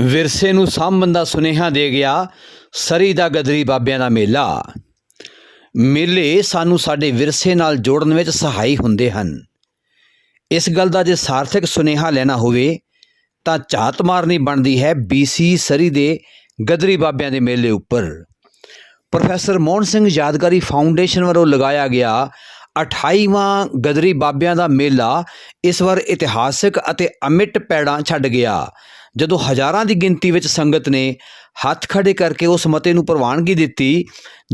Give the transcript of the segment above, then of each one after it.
ਵਿਰਸੇ ਨੂੰ ਸਾਂਭਣ ਦਾ ਸੁਨੇਹਾ ਦੇ ਗਿਆ ਸਰੀ ਦਾ ਗਦਰੀ ਬਾਬਿਆਂ ਦਾ ਮੇਲਾ। ਮੇਲੇ ਸਾਨੂੰ ਸਾਡੇ ਵਿਰਸੇ ਨਾਲ ਜੋੜਨ ਵਿੱਚ ਸਹਾਈ ਹੁੰਦੇ ਹਨ। ਇਸ ਗੱਲ ਦਾ ਜੇ ਸਾਰਥਕ ਸੁਨੇਹਾ ਲੈਣਾ ਹੋਵੇ, ਤਾਂ ਝਾਤ ਮਾਰਨੀ ਬਣਦੀ ਹੈ BC ਸਰੀ ਦੇ ਗਦਰੀ ਬਾਬਿਆਂ ਦੇ ਮੇਲੇ ਉੱਪਰ। ਪ੍ਰੋਫੈਸਰ ਮੋਹਨ ਸਿੰਘ ਯਾਦਗਾਰੀ ਫਾਊਂਡੇਸ਼ਨ ਵੱਲੋਂ ਲਗਾਇਆ ਗਿਆ 28ਵਾਂ ਗਦਰੀ ਬਾਬਿਆਂ ਦਾ ਮੇਲਾ ਇਸ ਵਾਰ ਇਤਿਹਾਸਕ ਅਤੇ ਅਮਿੱਟ ਪੈੜਾਂ ਛੱਡ ਗਿਆ। ਜਦੋਂ ਹਜ਼ਾਰਾਂ ਦੀ ਗਿਣਤੀ ਵਿੱਚ ਸੰਗਤ ਨੇ ਹੱਥ ਖੜੇ ਕਰਕੇ ਉਸ ਮਤੇ ਨੂੰ ਪ੍ਰਵਾਨਗੀ ਦਿੱਤੀ,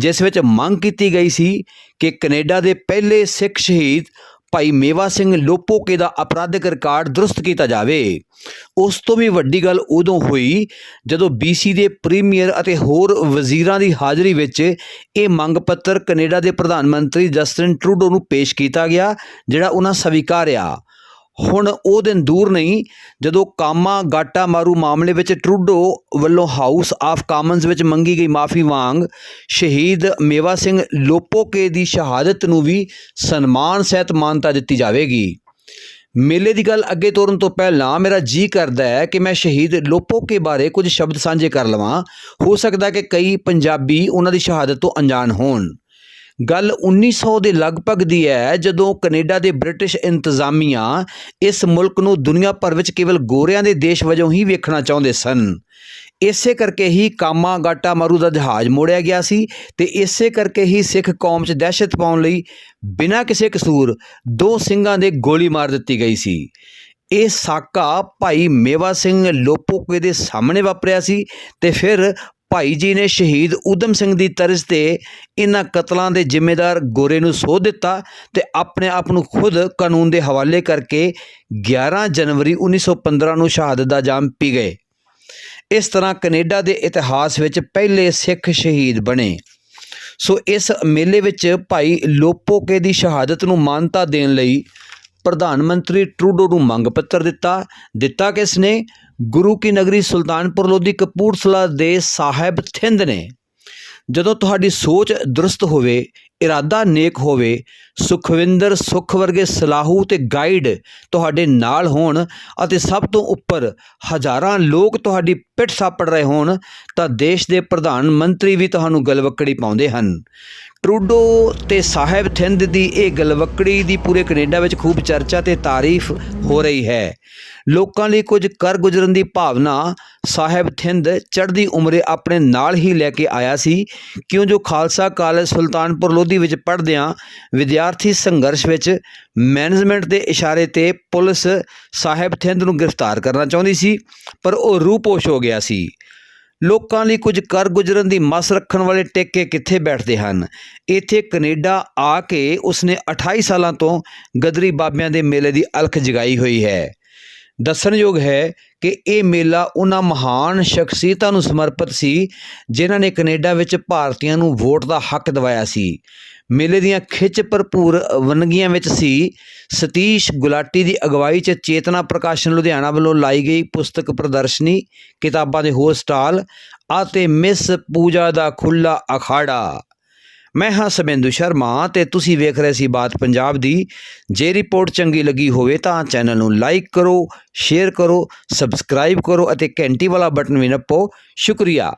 ਜਿਸ ਵਿੱਚ ਮੰਗ ਕੀਤੀ ਗਈ ਸੀ ਕਿ ਕੈਨੇਡਾ ਦੇ ਪਹਿਲੇ ਸਿੱਖ ਸ਼ਹੀਦ ਭਾਈ ਮੇਵਾ ਸਿੰਘ ਲੋਪੋਕੇ ਦਾ ਅਪਰਾਧਿਕ ਰਿਕਾਰਡ ਦਰੁਸਤ ਕੀਤਾ ਜਾਵੇ। ਉਸ ਤੋਂ ਵੀ ਵੱਡੀ ਗੱਲ ਉਦੋਂ ਹੋਈ ਜਦੋਂ BC ਦੇ ਪ੍ਰੀਮੀਅਰ ਅਤੇ ਹੋਰ ਵਜ਼ੀਰਾਂ ਦੀ ਹਾਜ਼ਰੀ ਵਿੱਚ ਇਹ ਮੰਗ ਪੱਤਰ ਕੈਨੇਡਾ ਦੇ ਪ੍ਰਧਾਨ ਮੰਤਰੀ ਜਸਟਿਨ ਟਰੂਡੋ ਨੂੰ ਪੇਸ਼ ਕੀਤਾ ਗਿਆ, ਜਿਹੜਾ ਉਹਨਾਂ ਸਵੀਕਾਰਿਆ। ਹੁਣ ਉਹ ਦਿਨ ਦੂਰ ਨਹੀਂ, ਜਦੋਂ ਕਾਮਾ ਗਾਟਾ ਮਾਰੂ ਮਾਮਲੇ ਵਿੱਚ ਟਰੂਡੋ ਵੱਲੋਂ ਹਾਊਸ ਆਫ ਕਾਮਨਸ ਵਿੱਚ ਮੰਗੀ ਗਈ ਮਾਫੀ ਵਾਂਗ ਸ਼ਹੀਦ ਮੇਵਾ ਸਿੰਘ ਲੋਪੋਕੇ ਦੀ ਸ਼ਹਾਦਤ ਨੂੰ ਵੀ ਸਨਮਾਨ ਸਹਿਤ ਮਾਨਤਾ ਦਿੱਤੀ ਜਾਵੇਗੀ। ਮੇਲੇ ਦੀ ਗੱਲ ਅੱਗੇ ਤੋਰਨ ਤੋਂ ਪਹਿਲਾਂ ਮੇਰਾ ਜੀ ਕਰਦਾ ਹੈ ਕਿ ਮੈਂ ਸ਼ਹੀਦ ਲੋਪੋਕੇ ਬਾਰੇ ਕੁਝ ਸ਼ਬਦ ਸਾਂਝੇ ਕਰ ਲਵਾਂ। ਹੋ ਸਕਦਾ ਕਿ ਕਈ ਪੰਜਾਬੀ ਉਹਨਾਂ ਦੀ ਸ਼ਹਾਦਤ ਤੋਂ ਅਣਜਾਣ ਹੋਣ। ਗੱਲ 1900 ਦੇ ਲਗਭਗ ਦੀ ਹੈ, ਜਦੋਂ ਕੈਨੇਡਾ ਦੇ ਬ੍ਰਿਟਿਸ਼ ਇੰਤਜ਼ਾਮੀਆਂ ਇਸ ਮੁਲਕ ਨੂੰ ਦੁਨੀਆ ਭਰ ਵਿੱਚ ਕੇਵਲ ਗੋਰਿਆਂ ਦੇ ਦੇਸ਼ ਵਜੋਂ ਹੀ ਵੇਖਣਾ ਚਾਹੁੰਦੇ ਸਨ। ਇਸੇ ਕਰਕੇ ਹੀ ਕਾਮਾ ਗਾਟਾ ਮਾਰੂ ਦਾ ਜਹਾਜ਼ ਮੋੜਿਆ ਗਿਆ ਸੀ ਤੇ ਇਸੇ ਕਰਕੇ ਹੀ ਸਿੱਖ ਕੌਮ 'ਚ ਦਹਿਸ਼ਤ ਪਾਉਣ ਲਈ ਬਿਨਾਂ ਕਿਸੇ ਕਸੂਰ ਦੋ ਸਿੰਘਾਂ ਦੇ ਗੋਲੀ ਮਾਰ ਦਿੱਤੀ ਗਈ ਸੀ। ਇਹ ਸਾਕਾ ਭਾਈ ਮੇਵਾ ਸਿੰਘ ਲੋਪੋਕੇ ਦੇ ਸਾਹਮਣੇ ਵਾਪਰਿਆ ਸੀ ਤੇ ਫਿਰ ਭਾਈ ਜੀ ਨੇ ਸ਼ਹੀਦ ਊਧਮ ਸਿੰਘ ਦੀ ਤਰਜ਼ ਤੇ ਇਹਨਾਂ ਕਤਲਾਂ ਦੇ ਜ਼ਿੰਮੇਦਾਰ ਗੋਰੇ ਨੂੰ ਸੋਧ ਦਿੱਤਾ ਤੇ ਆਪਣੇ ਆਪ ਨੂੰ ਖੁਦ ਕਾਨੂੰਨ ਦੇ ਹਵਾਲੇ ਕਰਕੇ 11 ਜਨਵਰੀ 1915 ਨੂੰ ਸ਼ਹਾਦਤ ਦਾ ਜਾਮ ਪੀ ਗਏ। ਇਸ ਤਰ੍ਹਾਂ ਕੈਨੇਡਾ ਦੇ ਇਤਿਹਾਸ ਵਿੱਚ ਪਹਿਲੇ ਸਿੱਖ ਸ਼ਹੀਦ ਬਣੇ। ਸੋ ਇਸ ਮੇਲੇ ਵਿੱਚ ਭਾਈ ਲੋਪੋਕੇ ਦੀ ਸ਼ਹਾਦਤ ਨੂੰ ਮਾਨਤਾ ਦੇਣ ਲਈ ਪ੍ਰਧਾਨ ਮੰਤਰੀ ਟਰੂਡੋ ਨੂੰ ਮੰਗ ਪੱਤਰ ਦਿੱਤਾ ਦਿੱਤਾ ਕਿਸ ਨੇ? ਗੁਰੂ ਕੀ ਨਗਰੀ ਸੁਲਤਾਨਪੁਰ ਲੋਧੀ ਕਪੂਰਥਲਾ ਦੇ ਸਾਹਿਬ ਥਿੰਦ ਨੇ। ਜਦੋਂ ਤੁਹਾਡੀ ਸੋਚ ਦਰੁਸਤ ਹੋਵੇ ਇਰਾਦਾ ਨੇਕ ਹੋਵੇ, ਸੁਖਵਿੰਦਰ ਸੁਖ ਵਰਗੇ ਸਲਾਹੂ ਤੇ ਗਾਈਡ ਤੁਹਾਡੇ ਨਾਲ ਹੋਣ ਅਤੇ ਸਭ ਤੋਂ ਉੱਪਰ ਹਜ਼ਾਰਾਂ ਲੋਕ ਤੁਹਾਡੀ ਪਿੱਠ ਸਾਪੜ ਰਹੇ ਹੋਣ, ਤਾਂ ਦੇਸ਼ ਦੇ ਪ੍ਰਧਾਨ ਮੰਤਰੀ ਵੀ ਤੁਹਾਨੂੰ ਗਲਵੱਕੜੀ ਪਾਉਂਦੇ ਹਨ। ਟਰੂਡੋ ਤੇ ਸਾਹਿਬ ਥਿੰਦ ਦੀ ਇਹ ਗਲਵੱਕੜੀ ਦੀ ਪੂਰੇ ਕੈਨੇਡਾ ਵਿੱਚ ਖੂਬ ਚਰਚਾ ਤੇ ਤਾਰੀਫ ਹੋ ਰਹੀ ਹੈ। ਲੋਕਾਂ ਲਈ ਕੁਝ ਕਰ ਗੁਜ਼ਰਨ ਦੀ ਭਾਵਨਾ ਸਾਹਿਬ ਥਿੰਦ ਚੜ੍ਹਦੀ ਉਮਰੇ ਆਪਣੇ ਨਾਲ ਹੀ ਲੈ ਕੇ ਆਇਆ ਸੀ, ਕਿਉਂ ਜੋ ਖਾਲਸਾ ਕਾਲਜ ਸੁਲਤਾਨਪੁਰ ਲੋਧੀ ਵਿੱਚ ਪੜ੍ਹਦਿਆਂ ਵਿਦਿਆਰਥੀ ਸੰਘਰਸ਼ ਵਿੱਚ ਮੈਨੇਜਮੈਂਟ ਦੇ ਇਸ਼ਾਰੇ ਤੇ ਪੁਲਿਸ ਸਾਹਿਬ ਥਿੰਦ ਨੂੰ ਗ੍ਰਿਫਤਾਰ ਕਰਨਾ ਚਾਹੁੰਦੀ ਸੀ, ਪਰ ਉਹ ਰੂਪੋਸ਼ ਹੋ ਗਿਆ ਸੀ। ਲੋਕਾਂ ਲਈ ਕੁਝ ਕਰ ਗੁਜ਼ਰਨ ਦੀ ਮਸ ਰੱਖਣ ਵਾਲੇ ਟੇਕੇ ਕਿੱਥੇ ਬੈਠਦੇ ਹਨ? ਇੱਥੇ ਕੈਨੇਡਾ ਆ ਕੇ ਉਸਨੇ 28 ਸਾਲਾਂ ਤੋਂ ਗਦਰੀ ਬਾਬਿਆਂ ਦੇ ਮੇਲੇ ਦੀ ਅਲਖ ਜਗਾਈ ਹੋਈ ਹੈ। ਦੱਸਣਯੋਗ ਹੈ ਕਿ ਇਹ ਮੇਲਾ ਉਹਨਾਂ ਮਹਾਨ ਸ਼ਖਸੀਅਤਾਂ ਨੂੰ ਸਮਰਪਿਤ ਸੀ, ਜਿਨ੍ਹਾਂ ਨੇ ਕੈਨੇਡਾ ਵਿੱਚ ਭਾਰਤੀਆਂ ਨੂੰ ਵੋਟ ਦਾ ਹੱਕ ਦਿਵਾਇਆ ਸੀ। ਮੇਲੇ ਦੀਆਂ ਖਿੱਚ ਭਰਪੂਰ ਵੰਨਗੀਆਂ ਵਿੱਚ ਸੀ, ਸਤੀਸ਼ ਗੁਲਾਟੀ ਦੀ ਅਗਵਾਈ 'ਚ ਚੇਤਨਾ ਪ੍ਰਕਾਸ਼ਨ ਲੁਧਿਆਣਾ ਵੱਲੋਂ ਲਾਈ ਗਈ ਪੁਸਤਕ ਪ੍ਰਦਰਸ਼ਨੀ, ਕਿਤਾਬਾਂ ਦੇ ਹੋਰ ਸਟਾਲ ਅਤੇ ਮਿਸ ਪੂਜਾ ਦਾ ਖੁੱਲਾ ਅਖਾੜਾ। ਮੈਂ ਹਾਂ ਸਮੇਂਦੂ ਸ਼ਰਮਾ ਤੇ ਤੁਸੀਂ ਵੇਖ ਰਹੇ ਸੀ ਬਾਤ ਪੰਜਾਬ ਦੀ। ਜੇ ਰਿਪੋਰਟ ਚੰਗੀ ਲੱਗੀ ਹੋਵੇ ਤਾਂ ਚੈਨਲ ਨੂੰ ਲਾਈਕ ਕਰੋ, ਸ਼ੇਅਰ ਕਰੋ, ਸਬਸਕ੍ਰਾਈਬ ਕਰੋ ਅਤੇ ਘੰਟੀ ਵਾਲਾ ਬਟਨ ਵੀ ਨੱਪੋ। ਸ਼ੁਕਰੀਆ।